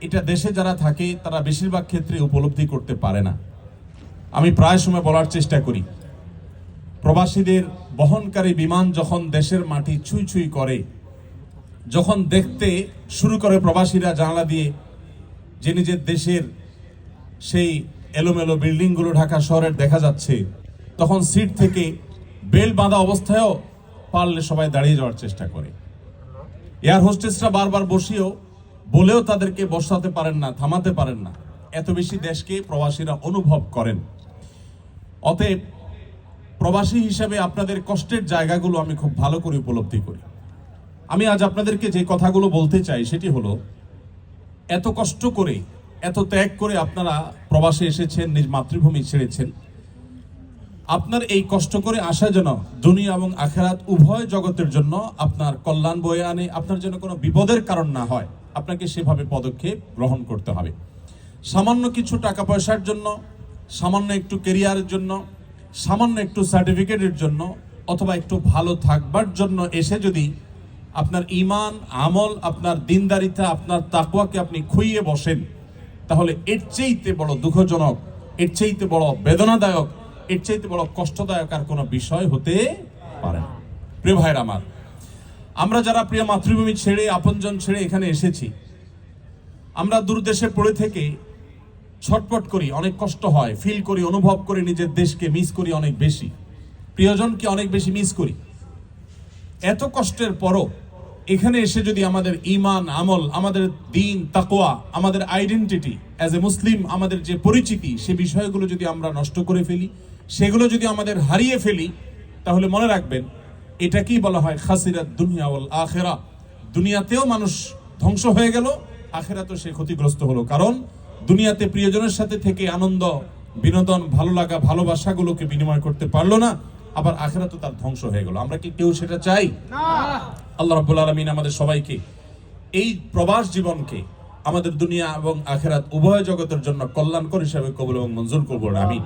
এটা দেশে যারা থাকে, তারা বেশিরভাগ ক্ষেত্রে উপলব্ধি করতে পারে না। আমি প্রায় সময় বলার চেষ্টা করি। প্রবাসীদের বহনকারী বিমান যখন দেশের মাটি ছুঁই ছুঁই করে, যখন দেখতে শুরু করে প্রবাসীরা জানালা দিয়ে যে নিজের দেশের সেই এলোমেলো বিল্ডিংগুলো ঢাকা শহরের দেখা যাচ্ছে, তখন সিট থেকে বেল বাঁধা অবস্থায়ও পারলে সবাই দাঁড়িয়ে যাওয়ার চেষ্টা করে। এয়ার হোস্টেসরা বারবার বসিয়েও বলেও তাদেরকে বসাতে পারেন না, থামাতে পারেন না। এত বেশি দেশকে প্রবাসীরা অনুভব করেন। অতএব প্রবাসী হিসাবে আপনাদের কষ্টের জায়গাগুলো আমি খুব ভালো করে উপলব্ধি করি। আমি আজ আপনাদেরকে যে কথাগুলো বলতে চাই, সেটি হলো, এত কষ্ট করে, এত ত্যাগ করে আপনারা প্রবাসে এসেছেন, নিজ মাতৃভূমি ছেড়েছেন আপনার এই কষ্ট করে আসা যেন দুনিয়া এবং আখেরাত উভয় জগতের জন্য আপনার কল্যাণ বয়ে আনে, আপনার জন্য কোনো বিপদের কারণ না হয়, আপনাকে সেভাবে পদক্ষেপ গ্রহণ করতে হবে। সামান্য কিছু টাকা পয়সার জন্য, সামান্য একটু কেরিয়ারের জন্য, সামান্য একটু সার্টিফিকেটের জন্য, অথবা একটু ভালো থাকবার জন্য এসে যদি আপনার ইমান আমল, আপনার দিনদারিতা, আপনার তাকুয়াকে আপনি খুইয়ে বসেন, তাহলে এর চেয়েতে বড় দুঃখজনক, এর চেয়েতে বড় বেদনাদায়ক এর চাইতে বড় কষ্টদায়ক আর কোনো বিষয় হতে পারে না। প্রিয় ভাইয়ের আমার, আমরা যারা প্রিয় মাতৃভূমি ছেড়ে, আপনজন ছেড়ে এখানে এসেছি, আমরা দূর দেশে পড়ে থেকে ছটপট করি, অনেক কষ্ট হয় ফিল করি, অনুভব করি, নিজের দেশকে মিস করি অনেক বেশি, প্রিয়জনকে অনেক বেশি মিস করি। এত কষ্টের পরও এখানে এসে যদি আমাদের ইমান, আমল, আমাদের দিন তাকোয়া আমাদের আইডেন্টিটি অ্যাজ এ মুসলিম আমাদের যে পরিচিতি, সে বিষয়গুলো যদি আমরা নষ্ট করে ফেলি সেগুলো যদি আমাদের হারিয়ে ফেলি তাহলে মনে রাখবেন এটাকেই বলা হয়? খাসিরাত দুনিয়া ওয়াল আখেরা। দুনিয়াতেও মানুষ ধ্বংস হয়ে গেল আখেরাতেও সে ক্ষতিগ্রস্ত হলো। কারণ দুনিয়াতে প্রিয়জনের সাথে থেকে আনন্দ বিনোদন ভালো লাগা ভালোবাসাগুলোকে বিনিময় করতে পারল না আবার আখেরাতে তার ধ্বংস হয়ে গেল। আমরা কি কেউ সেটা চাই? আল্লাহ রাব্বুল আলামিন আমাদের সবাইকে এই প্রবাস জীবনকে আমাদের দুনিয়া এবং আখেরাত উভয় জগতের জন্য কল্যাণকর হিসাবে কবুল এবং মঞ্জুর করব আমি